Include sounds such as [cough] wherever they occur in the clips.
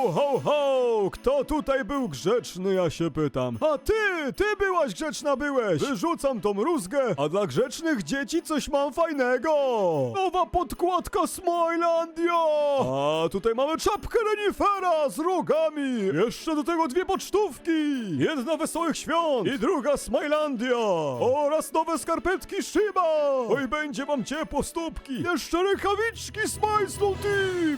Ho, ho, Kto tutaj był grzeczny, ja się pytam. A ty, ty byłaś grzeczna, byłeś! Wyrzucam tą rózgę, a dla grzecznych dzieci coś mam fajnego! Nowa podkładka Smilandia! A tutaj mamy czapkę renifera z rogami! Jeszcze do tego dwie pocztówki! Jedna Wesołych Świąt i druga Smilandia! Oraz nowe skarpetki Shiba! Oj, będzie wam ciepło stópki! Jeszcze rękawiczki Smile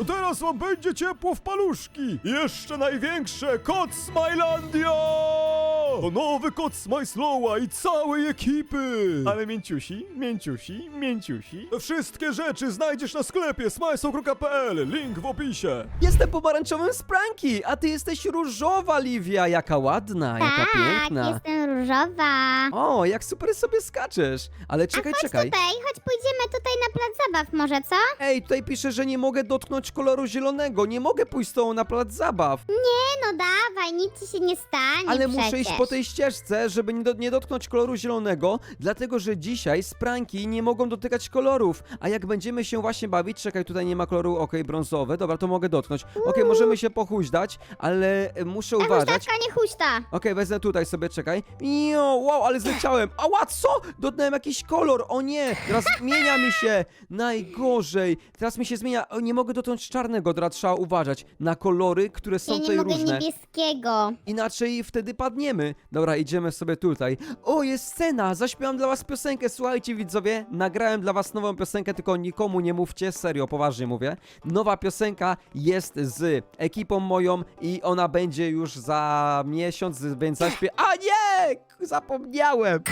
teraz wam będzie ciepło w paluszki! Jeszcze największe, kot Smilandia! To nowy kot Smile Slowa i całej ekipy! Ale mięciusi, mięciusi, mięciusi. Wszystkie rzeczy znajdziesz na sklepie smileslow.pl, link w opisie. Jestem pomarańczowym z pranki, a ty jesteś różowa, Livia. Jaka ładna, jaka tak, piękna. jestem różowa. O, jak super sobie skaczesz. Ale czekaj, Chodź czekaj. tutaj, chodź pójdziemy tutaj na plac zabaw może, co? Ej, tutaj pisze, że nie mogę dotknąć koloru zielonego. Nie mogę pójść z tobą na plac zabaw. Nie no dawaj, nic ci się nie stanie Ale przecież. muszę iść po tej ścieżce, żeby nie, do, nie dotknąć koloru zielonego, dlatego że dzisiaj spranki nie mogą dotykać kolorów. A jak będziemy się właśnie bawić, czekaj, tutaj nie ma koloru, okej, brązowy, dobra, to mogę dotknąć. Okej, możemy się pochuźdać, ale e, muszę uważać. huśtawka, nie huśta. Okej, wezmę tutaj sobie, czekaj. Jo, wow, ale zleciałem. Ała, co? Dotknąłem jakiś kolor, o nie! Teraz zmienia mi się. Najgorzej. Teraz mi się zmienia. O, nie mogę dotknąć czarnego, teraz trzeba uważać na kolory, które są Ja nie tutaj mogę różne. niebieskiego. Inaczej wtedy padniemy. Dobra, idziemy sobie tutaj. O, jest scena! Zaśpiewam dla was piosenkę. Słuchajcie, widzowie, nagrałem dla was nową piosenkę, tylko nikomu nie mówcie, serio, poważnie mówię. Nowa piosenka jest z ekipą moją i ona będzie już za miesiąc, więc zaśpię... A nie! Zapomniałem!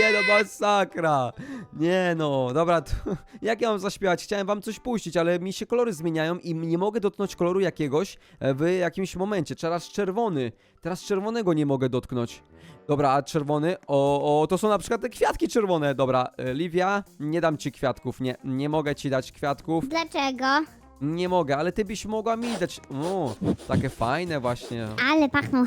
Nie no, masakra! Nie no, dobra, to, [laughs] jak ja mam zaśpiewać? Chciałem wam coś puścić, ale mi się kolory zmieniają i nie mogę dotknąć koloru jakiegoś e, w jakimś momencie. Teraz czerwony. Teraz czerwonego nie mogę dotknąć. Dobra, a czerwony? O, o, to są na przykład te kwiatki czerwone. Dobra, e, Livia, nie dam ci kwiatków. Nie, nie mogę ci dać kwiatków. Dlaczego? Nie mogę, ale ty byś mogła mi dać. O, takie fajne właśnie. Ale pachną.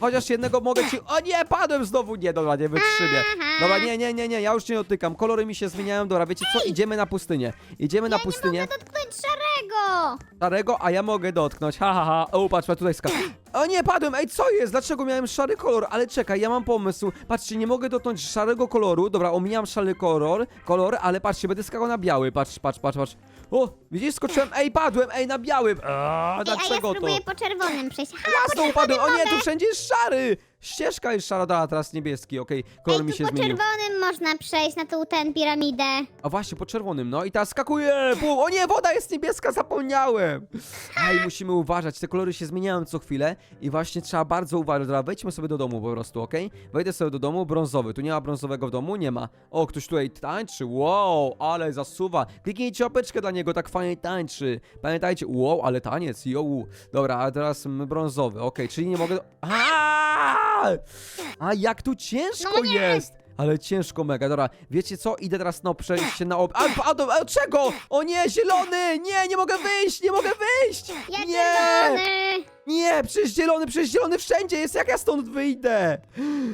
Chociaż jednego mogę ci. O nie, padłem znowu! Nie, dobra, nie wytrzymię. Dobra, nie, nie, nie, nie, ja już nie dotykam. Kolory mi się zmieniają. Dobra, wiecie co? Idziemy na pustynię. Idziemy na pustynię. nie mogę dotknąć szarego. Szarego, a ja mogę dotknąć. Ha, ha, ha. O, patrz, patrz, tutaj ska. O nie, padłem! Ej, co jest? Dlaczego miałem szary kolor? Ale czekaj, ja mam pomysł. Patrzcie, nie mogę dotknąć szarego koloru. Dobra, omijam szary kolor, kolor, ale patrzcie, będę skakał na biały. Patrz, patrz, patrz, patrz. O, widzisz, skoczyłem. Ej, padłem, ej, na białym. A, Ej, a ja dlaczego to? spróbuję po czerwonym przejść. Ha, po znowu padłem. O nie, mogę. tu wszędzie jest szary. Ścieżka jest szara, dobra, teraz niebieski, okej. Kolor Ej, mi tu się po zmienił. czerwonym można przejść na tą ten piramidę. A właśnie, po czerwonym, no i teraz skakuję! Bum. O nie, woda jest niebieska, zapomniałem! Aj, musimy uważać, te kolory się zmieniają co chwilę i właśnie trzeba bardzo uważać. Dobra, wejdźmy sobie do domu po prostu, okej? Wejdę sobie do domu, brązowy, tu nie ma brązowego w domu? Nie ma. O, ktoś tutaj tańczy, wow, ale zasuwa. Kliknijcie opeczkę dla niego, tak fajnie tańczy. Pamiętajcie, wow, ale taniec, yo. Dobra, a teraz mm, brązowy, okej, czyli nie mogę... A, a jak tu ciężko No nie! jest! Ale ciężko mega, dobra. Wiecie co? Idę teraz na przejście na ob... A, a, a, a czego? O nie, zielony! Nie, nie mogę wyjść! Nie mogę wyjść! Ja nie! czerwony. Nie, przecież zielony, przecież zielony wszędzie jest, jak ja stąd wyjdę?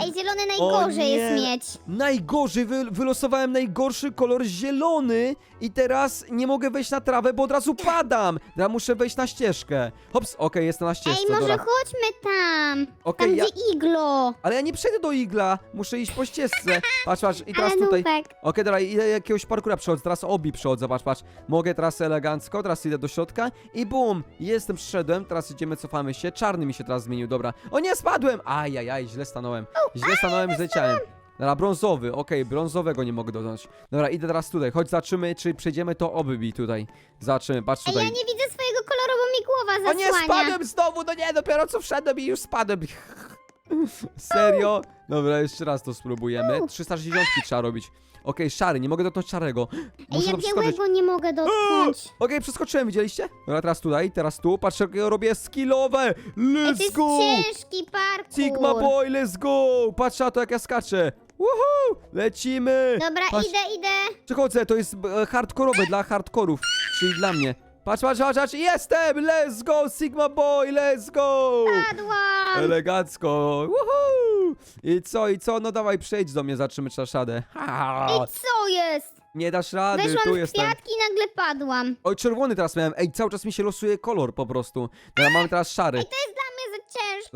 Ej, zielony najgorzej nie. jest mieć. Najgorzej, wy, wylosowałem najgorszy kolor zielony i teraz nie mogę wejść na trawę, bo od razu padam. Ja muszę wejść na ścieżkę. Hops, okej, jestem na ścieżce, Ej, może dobra. chodźmy tam. Okej, tam ja- gdzie iglo. Ale ja nie przejdę do igla, muszę iść po ścieżce. Patrz, patrz, i [laughs] teraz Ale tutaj... nubek. Okej, dobra, idę jakiegoś parkura przechodzę, teraz obi przechodzę, patrz, patrz. Mogę teraz elegancko, teraz idę do środka i bum, jestem, przyszedłem, teraz idziemy, cofamy się, czarny mi się teraz zmienił, dobra. O nie, spadłem! Ajajaj, źle stanąłem, źle stanąłem, zleciałem. Dobra, brązowy, okej, brązowego nie mogę dotknąć. Dobra, idę teraz tutaj, chodź zobaczymy, czy przejdziemy to obi tutaj. Zobaczymy, patrz Ej, ja tutaj. nie widzę swojego koloru, bo mi głowa O nie, zasłania. spadłem znowu, no nie, dopiero co wszedłem i już spadłem. [laughs] Serio? Dobra, jeszcze raz to spróbujemy. 360 trzeba robić. Okej, szary, nie mogę dotknąć szarego. Ej, Muszę ja to przeskoczyć. białego nie mogę dotknąć. Okej, przeskoczyłem, widzieliście? Dobra, teraz tutaj, teraz tu. Patrzcie, jak ja robię skillowe. Ej, to Let's jest go! ciężki parkour. Sigma boy, let's go! Patrz na to, jak ja skaczę. Woohoo! Lecimy! Dobra, Patrz, idę, idę. Przechodzę, to jest e, hardkorowe dla hardkorów, czyli dla mnie. Patrz, patrz, patrz, patrz, jestem! Let's go, Sigma boy, let's go! Padłam. Elegancko! Woohoo! I co, i co? No dawaj, przejdź do mnie, dasz radę. Ha! Ej, co jest? Nie dasz rady, Weszłam tu w jestem. kwiatki i nagle padłam. Oj, czerwony teraz miałem. Ej, cały czas mi się losuje kolor po prostu. Dobra, mamy teraz szary. To jest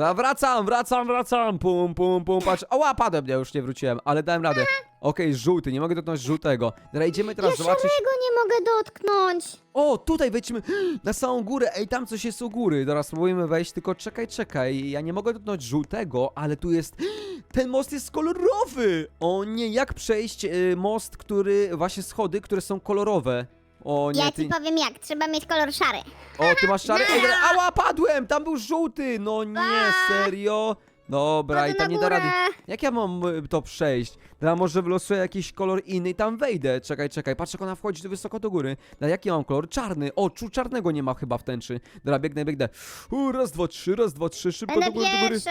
Dobra, wracam, wracam, wracam. Pum, pum, pum, patrz. Ała, padłem, ja już nie wróciłem, ale dałem radę. Okej, żółty, nie mogę dotknąć żółtego. Dobra, idziemy teraz Ja zobaczyć. szarego nie mogę dotknąć. O, tutaj wejdźmy [gasps] na samą górę. Ej, tam coś jest u góry. Teraz spróbujemy wejść, tylko czekaj, czekaj. Ja nie mogę dotknąć żółtego, ale tu jest... [gasps] Ten most jest kolorowy! O nie, jak przejść y, most, który... Właśnie schody, które są kolorowe. O nie, Ja ty... ci powiem jak, trzeba mieć kolor szary. O, ty masz szary? Ej, dobra, ała, padłem! Tam był żółty! No nie, serio? Dobra, i Chodzę tam na nie da rady. Jak ja mam y, to przejść? Dobra, może wylosuję jakiś kolor inny i tam wejdę. Czekaj, czekaj, patrz jak ona wchodzi wysoko do góry. Na jaki mam kolor? Czarny. O, czu czarnego nie ma chyba w tęczy. Dobra, biegnę, biegnę. U, raz, dwa, trzy, raz, dwa, trzy, szybko Będę do góry, do góry. pierwsza.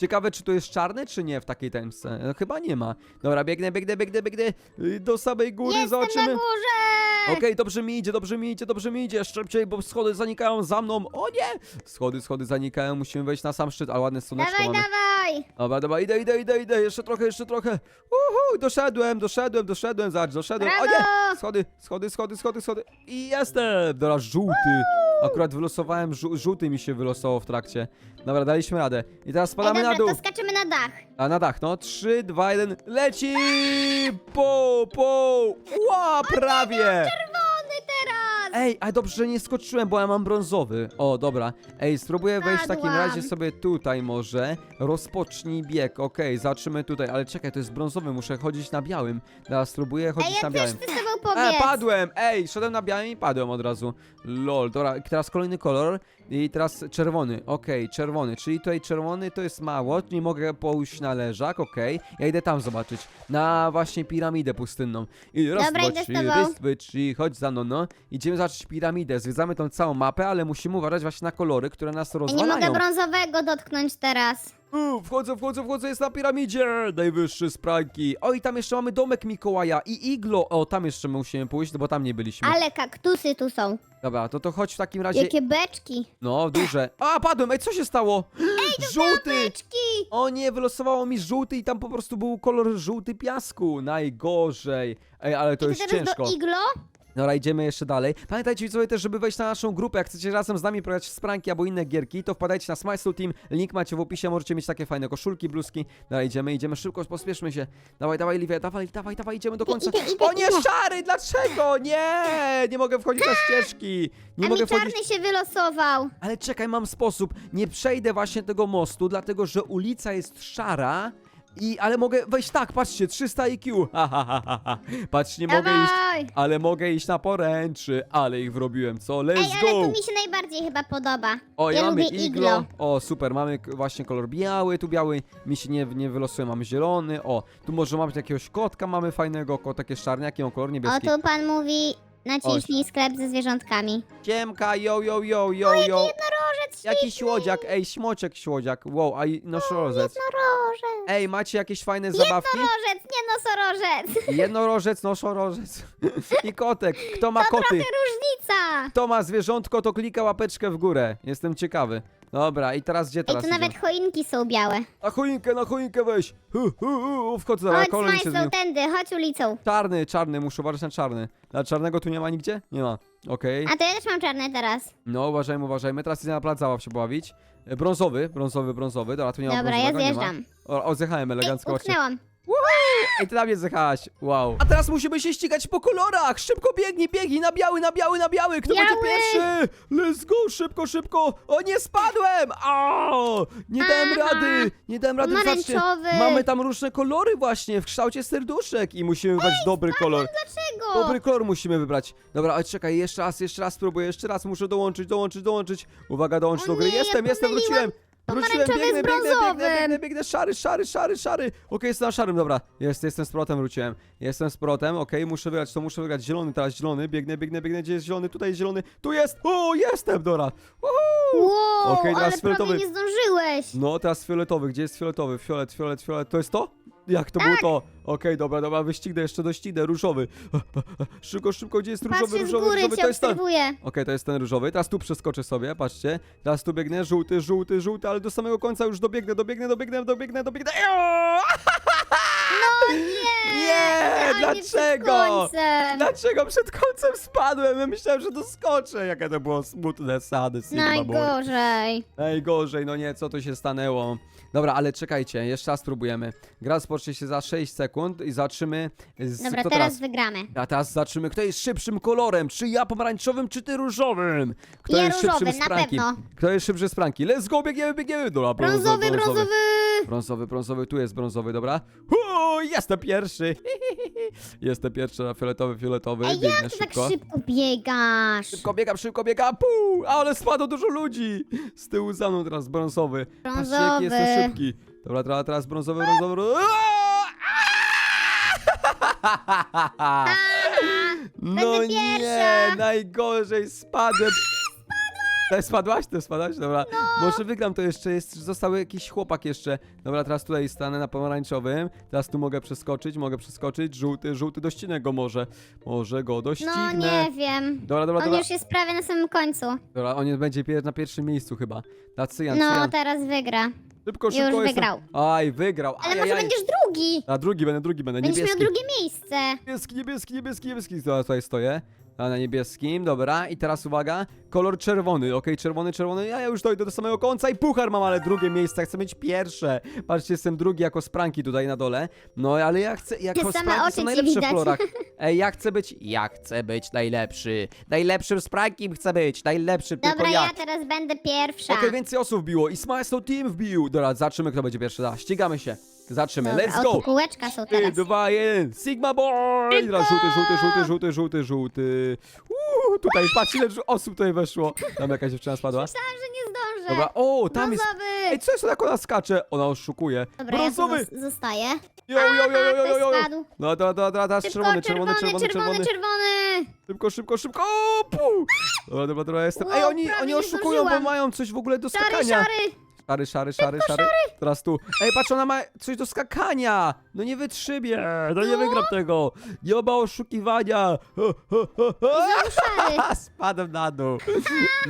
Ciekawe, czy to jest czarny, czy nie w takiej tęczce. No, chyba nie ma. Dobra, biegnę, biegnę, biegnę, biegnę. Y, Do samej góry, Jestem zobaczymy. na górze. Okej, dobrze mi idzie, dobrze mi idzie, dobrze mi idzie. Szybciej, bo schody zanikają za mną. O nie! Schody, schody zanikają, musimy wejść na sam szczyt, ale ładne słoneczko Dawaj, mamy. dawaj. Dobra, dobra, idę, idę, idę, idę, jeszcze trochę, jeszcze trochę. Uhu, doszedłem, doszedłem, doszedłem, zobacz, doszedłem. O nie! Schody, schody, schody, schody, schody. I jestem! Dobra, żółty. Akurat wylosowałem, żół- żółty mi się wylosował w trakcie. Dobra, daliśmy radę. I teraz Ej, spadamy dobra, na dół. to skaczemy na dach. A na dach, no. 3, 2, 1, leci! Po, po! Ła, prawie! Czerwony teraz. Ej, a dobrze, że nie skoczyłem, bo ja mam brązowy. O, dobra. Ej, spróbuję wejść w takim Padłam. razie sobie tutaj może. Rozpocznij bieg, okej, zobaczymy tutaj. Ale czekaj, to jest brązowy, muszę chodzić na białym. Teraz spróbuję chodzić Ej, ja na też białym. chcę z tobą E, pobiec. padłem! Ej, szedłem na białym i padłem od razu. Lol, dobra, teraz kolejny kolor i teraz czerwony. Okej, czerwony, czyli tutaj czerwony to jest mało, nie mogę pójść na leżak, okej. Ja idę tam zobaczyć, na właśnie piramidę pustynną. I raz, Dobra, dwa, idę z trzy, tobą. raz, dwa, trzy, chodź za mną, no. Idziemy zobaczyć piramidę, zwiedzamy tą całą mapę, ale musimy uważać właśnie na kolory, które nas Ja nie rozwalają. mogę brązowego dotknąć teraz. U, wchodzę, wchodzę, wchodzę, jest na piramidzie! Najwyższy z pranki. O, i tam jeszcze mamy domek Mikołaja i iglo. O, tam jeszcze musimy pójść, bo tam nie byliśmy. Ale kaktusy tu są. Dobra, to to chodź w takim razie. Jakie beczki. No, duże. A, padłem! Ej, co się stało? Ej, żółty! Beczki. O nie, wylosowało mi żółty i tam po prostu był kolor żółty piasku. Najgorzej. Ej, ale to I jest teraz ciężko. do iglo? Dobra, idziemy jeszcze dalej. Pamiętajcie widzowie też, żeby wejść na naszą grupę, jak chcecie razem z nami prowadzić spranki albo inne gierki, to wpadajcie na Smile Team, link macie w opisie, możecie mieć takie fajne koszulki, bluzki. Dobra, idziemy, idziemy szybko, pospieszmy się. Dawaj, dawaj, Livia, dawaj, dawaj, dawaj, idziemy do końca. idę, idę, o nie, idę. szary, dlaczego? Nie, nie mogę wchodzić na ścieżki. Nie A mogę mi wchodzić... czarny się wylosował. Ale czekaj, mam sposób. Nie przejdę właśnie tego mostu, dlatego że ulica jest szara. I, ale mogę wejść tak, patrzcie, 300 IQ. [laughs] Ha, ha, ha, ha, ha. Patrz, nie mogę iść, Dawaj. ale mogę iść na poręczy, ale ich wrobiłem, co? Let's Ej, ale go! tu mi się najbardziej chyba podoba. O, i ja mamy lubię iglo. iglo. O, super, mamy k- właśnie kolor biały, tu biały mi się nie, nie wylosuje, mamy zielony. O, tu może mamy jakiegoś kotka, mamy fajnego, kotek jest czarny, jaki on kolor O, niebieski. tu pan mówi, naciśnij sklep ze zwierzątkami. Ciemka, yo, yo, yo, yo, yo. Jednorożec Jakiś słodziak, ej, śmoczek słodziak, wow, a i nosorożec. Jednorożec. Ej, macie jakieś fajne zabawki? Jednorożec, nie nosorożec. [laughs] Jednorożec, nosorożec i kotek. Kto ma koty? Różnica. Kto ma zwierzątko, to klika łapeczkę w górę. Jestem ciekawy. Dobra, i teraz gdzie Ej, teraz tu nawet idziemy? choinki są białe. Na choinkę, na choinkę weź. Hu, hu, hu. Wchodzę, dobra, Chodź, kolor mi się zmienił. tędy, chodź ulicą. Czarny, czarny, muszę uważać na czarny. Na czarnego tu nie ma nigdzie? Nie ma. Okej. A to ja też mam czarne teraz. No, uważajmy, uważajmy. Teraz idę na plac zabaw się bawić. E, Brązowy, brązowy, brązowy. Dobra, tu nie ma Dobra, ja brązowego, nie ma. zjeżdżam. O, o zjechałem Ej, elegancko. utknęłam. Ej, ty na mnie zjechałaś. Wow. A teraz musimy się ścigać po kolorach. Szybko biegnij, biegnij na biały, na biały, na biały. Kto będzie Biały! pierwszy? Let's go, szybko, szybko. O, nie spadłem. O, nie dałem Aha. rady. Nie dałem rady. Zobaczcie, Pomarańczowy. Mamy tam różne kolory właśnie w kształcie serduszek i musimy wybrać dobry kolor. Dlaczego? Dobry kolor musimy wybrać. Dobra, ale czekaj, jeszcze raz, jeszcze raz spróbuję, jeszcze raz muszę dołączyć, dołączyć, dołączyć. Uwaga, dołącz O do gry. nie, ja Jestem, jestem, pomyliłam wróciłem. Wróciłem, pomarańczowy biegnę, z biegnę, biegnę, brązowym. biegnę, biegnę, szary, szary, szary, szary. Okej, jestem na szarym, dobra. Jest, jestem z protem, wróciłem. Jestem z protem, okej, muszę wygrać, to muszę wygrać. Zielony teraz, zielony, biegnę, biegnę, biegnę, gdzie jest zielony? Tutaj jest zielony, tu jest! O, jestem, dobra. Woohoo! Wow, Okej, teraz ale fioletowy. prawie nie zdążyłeś. No, teraz fioletowy, gdzie jest fioletowy? Fiolet, fiolet, fiolet, to jest to? Jak to Tak. było to? Okej, dobra, dobra, wyścignę, jeszcze doścignę, różowy. [laughs] Szybko, szybko, gdzie jest różowy, Patrzę z różowy, góry, różowy, cię to jest ten. obserwuję. Okej, to jest ten różowy. Teraz tu przeskoczę sobie, patrzcie. Teraz tu biegnę, żółty, żółty, żółty, ale do samego końca już dobiegnę, dobiegnę, dobiegnę, dobiegnę, dobiegnę. Eee! [laughs] Nie, ale nie przed dlaczego? końcem. Dlaczego przed końcem spadłem? Ja myślałem, że doskoczę. Jakie to było smutne, sady, Sigma Boy. Najgorzej. Najgorzej, no nie, co to się stanęło? Dobra, ale czekajcie, jeszcze raz spróbujemy. Gra rozpocznie się za 6 sekund i zobaczymy. Z, Dobra, kto teraz wygramy. A teraz zobaczymy, kto jest szybszym kolorem. Czy ja pomarańczowym, czy ty różowym? Kto Ja jest szybszym różowym, z na pranki? pewno. Kto jest szybszy z pranki? Let's go, biegniemy, biegniemy. Dobra, Brązowy, brązowy. Brązowy, brązowy, tu jest brązowy, dobra. Hu, jestem pierwszy. [laughs] jestem pierwszy, a fioletowy, fioletowy. Ej, Biegnę jak ty tak szybko. szybko biegasz? Szybko biegam, szybko biegam, puu, ale spadło dużo ludzi. Z tyłu za mną teraz brązowy. Patrzcie, jaki jestem Brązowy. szybki. Dobra, teraz, teraz brązowy, brązowy! [laughs] No Będę nie, najgorzej spadłem. Ty spadłaś? Ty spadłaś? Dobra. No. Może wygram to jeszcze, jest, został jakiś chłopak jeszcze. Dobra, teraz tutaj stanę na pomarańczowym. Teraz tu mogę przeskoczyć, mogę przeskoczyć. Żółty, żółty dościnę go może. Może go No doścignę. nie wiem. Dobra, dobra, On dobra. już jest prawie na samym końcu. Dobra, on będzie pier- na pierwszym miejscu chyba. Na cyjan, No, cyjan. teraz wygra. Szybko, już szybko jestem. wygrał. Aj, wygrał. Ale Ajajaj. może będziesz drugi. A drugi będę, drugi będę. Będziesz niebieski. miał drugie miejsce. Niebieski, niebieski, niebieski, niebieski. Dobra, tutaj stoję. A na niebieskim, dobra. I teraz uwaga, kolor czerwony. Okej, czerwony, czerwony. Ja już dojdę do samego końca i puchar mam, ale drugie miejsce. Chcę mieć pierwsze. Patrzcie, jestem drugi jako spranki tutaj na dole. No, ale ja chcę, jako Same spranki oczy są ci najlepsze w widać. kolorach. [laughs] Ej, ja chcę być, ja chcę być najlepszy. Najlepszym sprankiem chcę być. Najlepszym tylko Dobra, ja. ja teraz będę pierwsza. Okej, więcej osób wbiło i Smile Team wbił. Dobra, zobaczymy kto będzie pierwszy. Da, ścigamy się. Zobaczymy, Dobra, let's o, go! tu kółeczka są 3, teraz. 2, 1, Sigma Boy! Teraz żółty, żółty, żółty, żółty, żółty, żółty. Uuu, tutaj, patrz ile osób tutaj weszło. Tam jakaś dziewczyna spadła. Myślałam, że nie zdążę. Dobra, o, tam jest... Brązowy. Ej, co jest, jak ona skacze? Ona oszukuje. Dobra, ja Brązowy! tu zos- zostaję. Jo, jo, jo, jo, jo, jo, jo. spadł. No, dobra, dobra, dobra, teraz Szybko, czerwony, czerwony, czerwony, czerwony, czerwony. czerwony. Szybko, szybko, szybko. O, pu! Dobra, dobra, dobra, jestem. Ej, Wow, oni, prawie oni nie oszukują, bo zdążyłam. mają coś w ogóle do Szary, skakania. szary. Szary, szary, szary, szary. Teraz tu. Ej, patrz, ona ma coś do skakania. No nie wytrzymie. No nie wygram tego. Nie ma oszukiwania. Szary. [laughs] Spadłem na dół.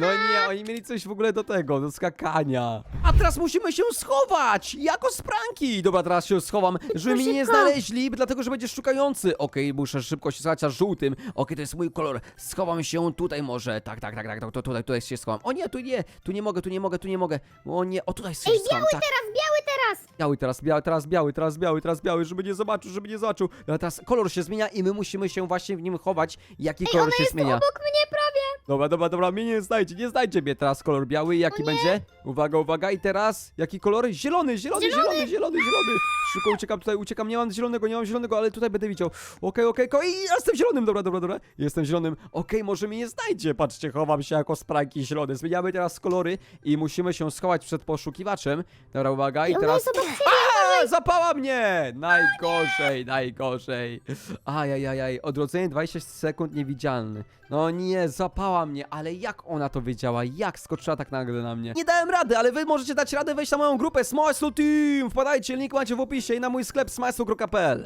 No nie, oni mieli coś w ogóle do tego, do skakania. Teraz musimy się schować, jako spranki. Dobra, teraz się schowam, żeby mnie nie szybko. znaleźli, dlatego, że będziesz szukający. Okej, muszę szybko się schować, a żółtym. Okej, to jest mój kolor. Schowam się tutaj może. Tak, tak, tak, tak, to, tutaj, tutaj się schowam. O nie, tu nie, tu nie mogę, tu nie mogę, tu nie mogę. O nie, o tutaj się Ej, schowam. biały tak. teraz, biały teraz. Biały teraz, biały, teraz biały, teraz biały, teraz biały, żeby nie zobaczył, żeby nie zobaczył. No teraz kolor się zmienia i my musimy się właśnie w nim chować, jaki Ej, kolor ona się jest zmienia. obok mnie. Dobra, dobra, dobra, mnie nie znajdzie, nie znajdzie mnie teraz kolor biały, jaki będzie? Uwaga, uwaga, i teraz jaki kolor? Zielony, zielony, zielony, zielony, zielony. Szybko uciekam tutaj, uciekam, nie mam zielonego, nie mam zielonego, ale tutaj będę widział. Okej, okej, okej, i jestem zielonym, dobra, dobra, dobra, jestem zielonym. Okej, może mnie nie znajdzie, patrzcie, chowam się jako spranki zielony. Zmieniamy teraz kolory i musimy się schować przed poszukiwaczem. Dobra, uwaga, i teraz... ciebie. A, zapała mnie! Najgorzej, najgorzej. Ajajajaj, odrodzenie 20 sekund niewidzialny. No nie, zapała mnie, ale jak ona to wiedziała? Jak skoczyła tak nagle na mnie? Nie dałem rady, ale wy możecie dać radę wejść na moją grupę Smile Team! Wpadajcie, link macie w opisie i na mój sklep smile.pl